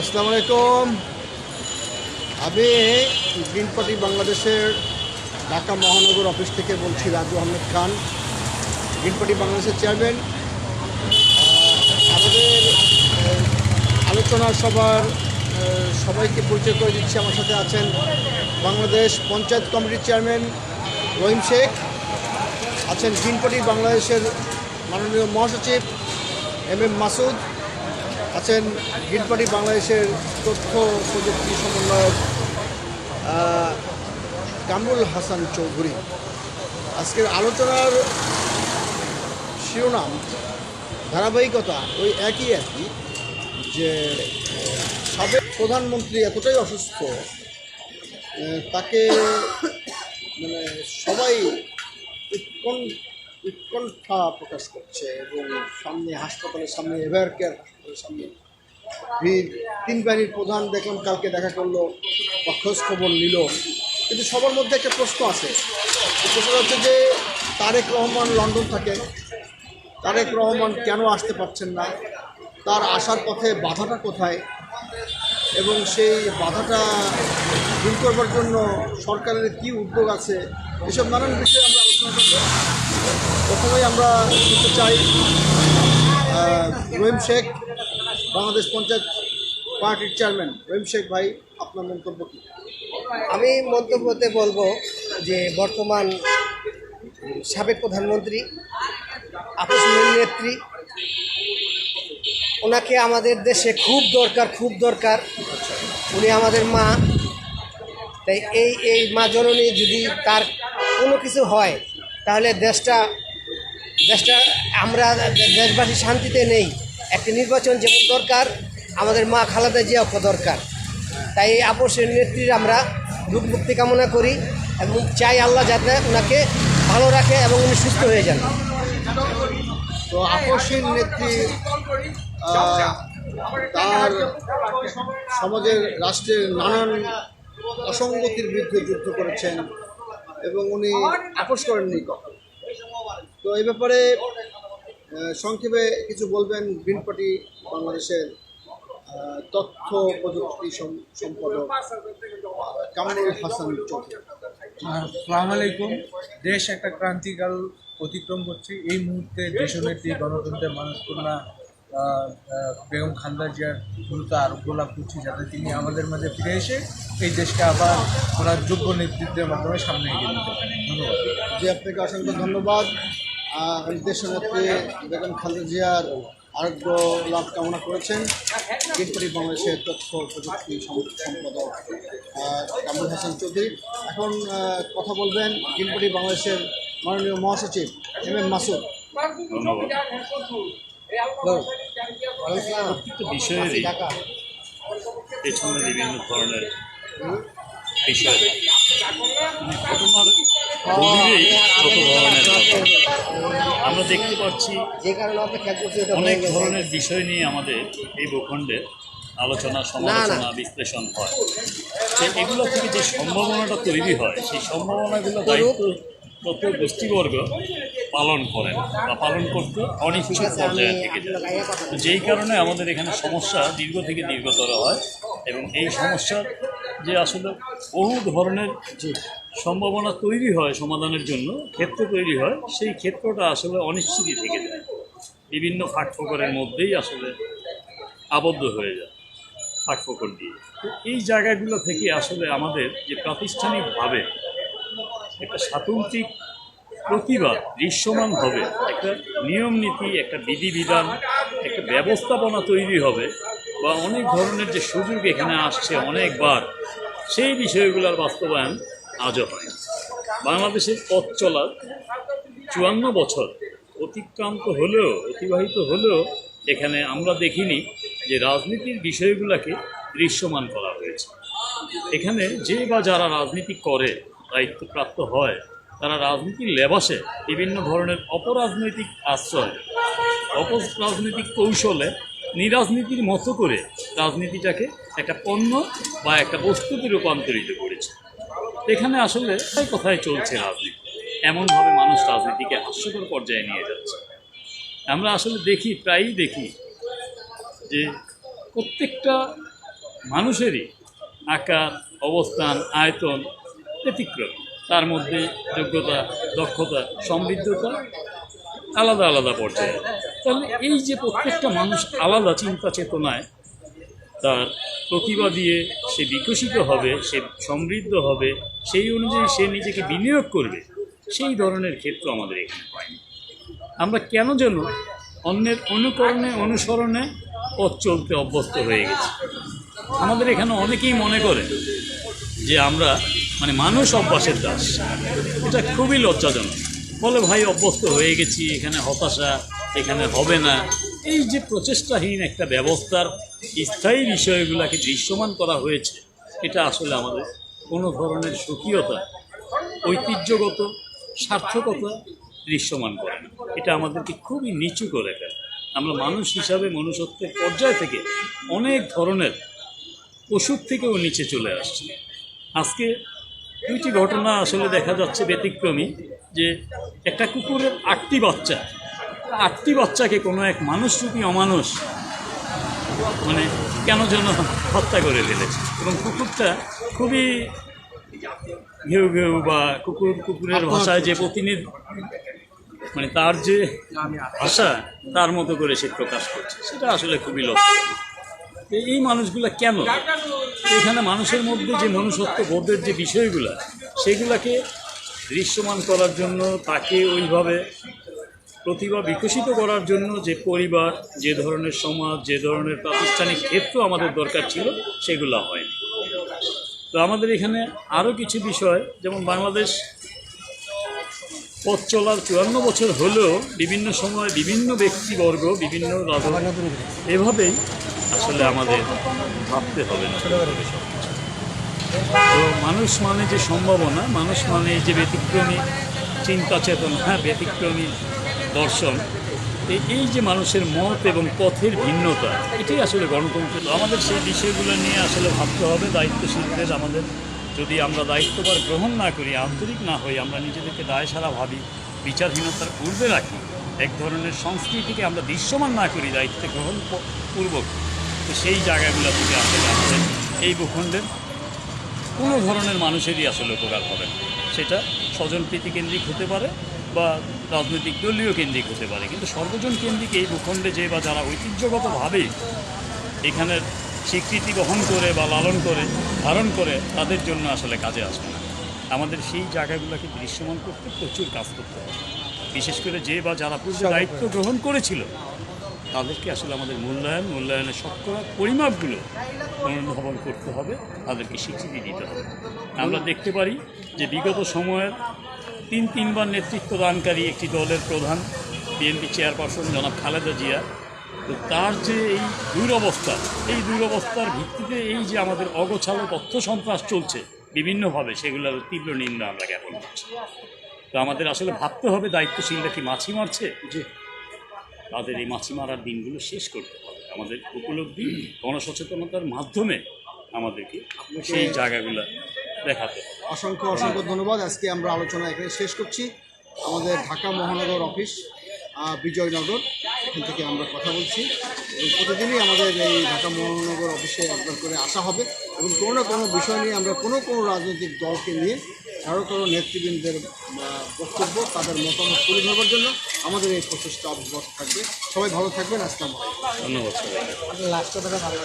আসসালামু আলাইকুম। আমি গ্রিন পার্টি বাংলাদেশের ঢাকা মহানগর অফিস থেকে বলছি রাজু আহমেদ খান গ্রিন পার্টি বাংলাদেশের চেয়ারম্যান। আমাদের আলোচনা সভার সবাইকে পরিচয় করে দিচ্ছি। আমার সাথে আছেন বাংলাদেশ পঞ্চায়েত কমিটির চেয়ারম্যান রহিম শেখ, আছেন গ্রিন পার্টি বাংলাদেশের মাননীয় মহাসচিব এম এম মাসুদ আছেন গ্রিন পার্টি বাংলাদেশের তথ্য প্রযুক্তি সমন্বয়ক কামরুল হাসান চৌধুরী। আজকের আলোচনার শিরোনাম, ধারাবাহিকতা, ওই একই একই যে সাবেক প্রধানমন্ত্রী এতটাই অসুস্থ তাকে মানে সবাই উৎকণ্ঠ, উৎকণ্ঠা প্রকাশ করছে এবং সামনে হাসপাতালের সামনে এভার কেয়ার হাসপাতালের সামনে ভিড় তিন বাহিনীর প্রধান দেখলাম, কালকে দেখা করল বা খোঁজ খবর নিল। কিন্তু সবার মধ্যে একটা প্রশ্ন আছে। প্রশ্নটা হচ্ছে যে, তারেক রহমান লন্ডন থাকে। তারেক রহমান কেন আসতে পারছেন না? তার আসার পথে বাধাটা কোথায়? এবং সেই বাধাটা দূর করবার জন্য সরকারের কি উদ্যোগ আছে? এসব নানান বিষয়ে আমরা আলোচনা করব। প্রথমেই আমরা শুনতে চাই রহিম শেখ বাংলাদেশ পঞ্চায়েত পার্টির চেয়ারম্যান রহিম শেখ ভাই, আপনার মন্তব্য কী? আমি মন্তব্যতে বলব যে বর্তমান সাবেক প্রধানমন্ত্রী আপসের নেত্রী, ওনাকে আমাদের দেশে খুব দরকার খুব দরকার। উনি আমাদের মা। তাই এই এই মা জননী যদি তার কোনো কিছু হয়, তাহলে দেশটা দেশটা আমরা, দেশবাসী শান্তিতে নেই। একটি নির্বাচন যেমন দরকার, আমাদের মা খালাদা জিয়াও দরকার। তাই এই আপসের নেত্রীর আমরা রূপ মুক্তি কামনা করি এবং চাই আল্লাহ যাতে ওনাকে ভালো রাখে এবং উনি সুস্থ হয়ে যান। তো আকর্ষণ নেত্রী তার সমাজের, রাষ্ট্রের নানান অসঙ্গতির বিরুদ্ধে যুদ্ধ করেছেন এবং উনি আপোষ করেননি কখন। তো এই ব্যাপারে সংক্ষেপে কিছু বলবেন গ্রিন পার্টি বাংলাদেশের তথ্য প্রযুক্তি সম- সম্পাদক কামরুল হাসান আসসালামু আলাইকুম। দেশ একটা ক্রান্তিকাল অতিক্রম করছে। এই মুহূর্তে দেশনেত্রী গণতন্ত্রের মানুষকন্যা বেগম খালদা জিয়ার দ্রুত আরোগ্য লাভ করছি যাতে তিনি আমাদের মাঝে ফিরে এসে এই দেশকে আবার ওনার যোগ্য নেতৃত্বের মাধ্যমে সামনে এগিয়ে নিতে পারেন। ধন্যবাদ। জি আপনাকে অসংখ্য ধন্যবাদ। দেশনেত্রী বেগম খালেদা জিয়ার আরোগ্য লাভ কামনা করেছেন। গিনপুরি বাংলাদেশের তথ্য প্রযুক্তি সম- সম্পাদক কামরুল হাসান চৌধুরী। এখন কথা বলবেন গিনপুরি বাংলাদেশের মাননীয় মহাসচিব এম এম মাসুদ। প্রত্যেকটা বিষয়েরই পেছনে বিভিন্ন ধরনের বিষয়। মানে ঘটনার গভীরেই যত ধরনের আমরা দেখতে পাচ্ছি যে কারণে অপেক্ষা করছি ওটা অনেক ধরনের বিষয় নিয়ে আমাদের এই ভূখণ্ডের আলোচনা সমালোচনা বিশ্লেষণ হয়। তো এগুলো থেকে যে সম্ভাবনাটা তৈরি হয় সেই সম্ভাবনাগুলো দায়িত্ব তত গোষ্ঠীবর্গ পালন করেন বা পালন করতে অনিচ্ছুক পর্যায়ে থেকে যায়। যেই কারণে আমাদের এখানে সমস্যা দীর্ঘ থেকে দীর্ঘতর হয় এবং এই সমস্যার যে আসলে বহু ধরনের যে সম্ভাবনা তৈরি হয় সমাধানের জন্য, ক্ষেত্র তৈরি হয়, সেই ক্ষেত্রটা আসলে অনিশ্চিতই থেকে যায়। বিভিন্ন ফাটফোকরের মধ্যেই আসলে আবদ্ধ হয়ে যায় ফাটফোকর দিয়ে। তো এই জায়গাগুলো থেকে আসলে আমাদের যে প্রাতিষ্ঠানিকভাবে একটা স্বাতন্ত্রিক প্রতিবাদ দৃশ্যমান হবে, একটা নিয়ম নীতি, একটা বিধিবিধান, একটা ব্যবস্থাপনা তৈরি হবে বা অনেক ধরনের যে সুযোগ এখানে আসছে অনেকবার, সেই বিষয়গুলোর বাস্তবায়ন আজও হয়। বাংলাদেশের পথ চলার চুয়ান্ন বছর অতিক্রান্ত হলেও, অতিবাহিত হলেও এখানে আমরা দেখিনি যে রাজনীতির বিষয়গুলোকে দৃশ্যমান করা হয়েছে এখানে যে বা যারা রাজনীতি করে, দায়িত্বপ্রাপ্ত হয়, তারা রাজনীতির লেবাসে বিভিন্ন ধরনের অপরাজনৈতিক আশ্রয়, অপরাজনৈতিক কৌশলে নিরাজনীতির মতো করে রাজনীতিটাকে একটা পণ্য বা একটা বস্তুতে রূপান্তরিত করেছে এখানে আসলে কোথায় চলছে রাজনীতি? এমনভাবে মানুষ রাজনীতিকে হাস্যকর পর্যায়ে নিয়ে যাচ্ছে। আমরা আসলে দেখি, প্রায়ই দেখি যে প্রত্যেকটা মানুষেরই আকার, অবস্থান, আয়তন ব্যতিক্রম। তার মধ্যে যোগ্যতা, দক্ষতা, সমৃদ্ধতা আলাদা আলাদা পর্যায়ে। তাহলে এই যে প্রত্যেকটা মানুষ আলাদা চিন্তা চেতনায় তার প্রতিভা দিয়ে সে বিকশিত হবে, সে সমৃদ্ধ হবে, সেই অনুযায়ী সে নিজেকে বিনিয়োগ করবে, সেই ধরনের ক্ষেত্র আমাদের এখানে পাইনি আমরা কেন যেন অন্যের অনুকরণে, অনুসরণে পথ চলতে অভ্যস্ত হয়ে গেছি। আমাদের এখানে অনেকেই মনে করে যে আমরা মানে মানুষ অভ্যাসের দাস। এটা খুবই লজ্জাজনক। বলে, ভাই, অভ্যস্ত হয়ে গেছি, এখানে হতাশা, এখানে হবে না। এই যে প্রচেষ্টাহীন একটা ব্যবস্থার স্থায়ী বিষয়গুলোকে দৃশ্যমান করা হয়েছে, এটা আসলে আমাদের কোনো ধরনের স্বকীয়তা, ঐতিহ্যগত, সার্থকতা দৃশ্যমান করে না। এটা আমাদেরকে খুবই নিচু করে ফেলে আমরা মানুষ হিসাবে মনুষ্যত্বের পর্যায় থেকে অনেক ধরনের পশুর থেকেও নিচে চলে আসছে। আজকে দুইটি ঘটনা আসলে দেখা যাচ্ছে ব্যতিক্রমী, যে একটা কুকুরের আটটি বাচ্চা, আটটি বাচ্চাকে কোনো এক মানুষরূপী অমানুষ মানে কেন যেন হত্যা করে ফেলেছে এবং কুকুরটা খুবই ঘেউ ঘেউ বা কুকুর কুকুরের ভাষায় যে প্রতিনিধি মানে তার যে ভাষা তার মতো করে সে প্রকাশ করছে। সেটা আসলে খুবই লক্ষ্য এই মানুষগুলা কেন? এখানে মানুষের মধ্যে যে মনুষ্যত্ব বোধের যে বিষয়গুলো সেগুলাকে দৃশ্যমান করার জন্য তাকে ওইভাবে প্রতিভা বিকশিত করার জন্য যে পরিবার, যে ধরনের সমাজ, যে ধরনের প্রাতিষ্ঠানিক ক্ষেত্র আমাদের দরকার ছিল, সেগুলো হয়নি। তো আমাদের এখানে আরও কিছু বিষয়, যেমন বাংলাদেশ পথ চলার চুয়ান্ন বছর হলেও বিভিন্ন সময় বিভিন্ন ব্যক্তিবর্গ, বিভিন্ন এভাবেই আসলে আমাদের ভাবতে হবে তো মানুষ মানে যে সম্ভাবনা, মানুষ মানে যে ব্যতিক্রমী চিন্তা চেতনা হ্যাঁ ব্যতিক্রমী দর্শন এই যে মানুষের মত এবং পথের ভিন্নতা, এটাই আসলে গণতন্ত্র। আমাদের সেই বিষয়গুলো নিয়ে আসলে ভাবতে হবে, দায়িত্বশীলদের আমাদের, যদি আমরা দায়িত্বভার গ্রহণ না করি, আন্তরিক না হই, আমরা নিজেদেরকে দায় সারা ভাবি, বিচারহীনতার পূর্বে রাখি, এক ধরনের সংস্কৃতিকে আমরা দৃশ্যমান না করি, দায়িত্ব গ্রহণ পূর্বক, তো সেই জায়গাগুলো থেকে আসলে আমাদের এই ভূখণ্ডের কোনো ধরনের মানুষেরই আসলে উপকার হবে সেটা স্বজনপ্রীতি কেন্দ্রিক হতে পারে বা রাজনৈতিক দলীয় কেন্দ্রিক হতে পারে। কিন্তু সর্বজন কেন্দ্রিক এই ভূখণ্ডে যে বা যারা ঐতিহ্যগতভাবে এখানের স্বীকৃতি বহন করে বা লালন করে ধারণ করে তাদের জন্য আসলে কাজে আসবে না। আমাদের সেই জায়গাগুলোকে দৃশ্যমান করতে প্রচুর কাজ করতে হবে। বিশেষ করে যে বা যারা পূর্বে দায়িত্ব গ্রহণ করেছিল তাদেরকে আসলে আমাদের মূল্যায়ন মূল্যায়নের শতকরা পরিমাপগুলো অনুধাবন করতে হবে তাদেরকে স্বীকৃতি দিতে হবে। আমরা দেখতে পারি যে বিগত সময়ের তিন তিনবার নেতৃত্ব দানকারী একটি দলের প্রধান, বিএনপি চেয়ারপারসন জনাব খালেদা জিয়া। তো তার যে এই দুরবস্থা, এই দুরবস্থার ভিত্তিতে এই যে আমাদের অগোছালো তথ্য সন্ত্রাস চলছে, বিভিন্নভাবে সেগুলোর তীব্র নিন্দা আমরা জ্ঞাপন করছি। তো আমাদের আসলে ভাবতে হবে, দায়িত্বশীলরা কি মাছি মারছে? যে তাদের এই মাছি মারার দিনগুলো শেষ করতে হবে। আমাদের উপলব্ধি, গণসচেতনতার মাধ্যমে আমাদেরকে সেই জায়গাগুলো দেখাতে হবে। অসংখ্য অসংখ্য ধন্যবাদ। আজকে আমরা আলোচনা এখানে শেষ করছি। আমাদের ঢাকা মহানগর অফিস বিজয়নগর এখান থেকে আমরা কথা বলছি। এবং প্রতিদিনই আমাদের এই ঢাকা মহানগর অফিসে একবার করে আসা হবে। এবং কোনো না কোনো বিষয় নিয়ে আমরা কোনো কোনো রাজনৈতিক দলকে নিয়ে কারও কারও নেতৃবৃন্দের বক্তব্য তাদের মতামত তুলে ধরবার জন্য আমাদের এই প্রচেষ্টা অব্যাহত থাকবে। সবাই ভালো থাকবেন। আসসালামু ধন্যবাদ লাস্ট কথাটা ভালো